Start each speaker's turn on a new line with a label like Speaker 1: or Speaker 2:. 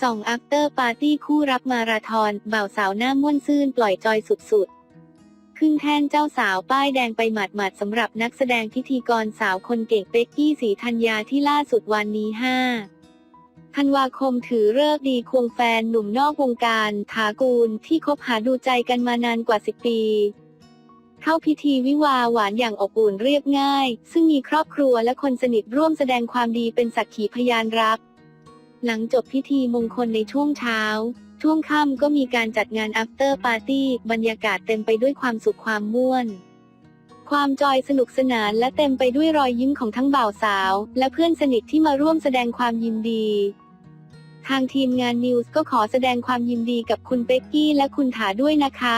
Speaker 1: ส่องอัปเตอร์ปาร์ตี้คู่รับมาราธอนบ่าวสาวหน้าม่วนซื่นปล่อยจอยสุดๆ ขึ้นแท่นเจ้าสาวป้ายแดงไปหมาดๆสำหรับนักแสดงพิธีกรสาวคนเก่งเป๊กกี้สีธัญญาที่ล่าสุดวันนี้5ธันวาคมถือเลิกดีควงแฟนหนุ่มนอกวงการถากูลที่คบหาดูใจกันมานานกว่า10ปี เข้าพิธีวิวาห์หวานอย่างอบอุ่นเรียบง่าย ซึ่งมีครอบครัวและคนสนิทร่วมแสดงความดีเป็นสักขีพยานรัก หลังจบพิธีมงคลในช่วงเช้า ช่วงค่ำก็มีการจัดงาน after party บรรยากาศเต็มไปด้วยความสุขความม่วน ความจอยสนุกสนานและเต็มไปด้วยรอยยิ้มของทั้งบ่าวสาว และเพื่อนสนิทที่มาร่วมแสดงความยินดี ทางทีมงานนิวส์ก็ขอแสดงความยินดีกับคุณเป็กกี้และคุณถาด้วยนะคะ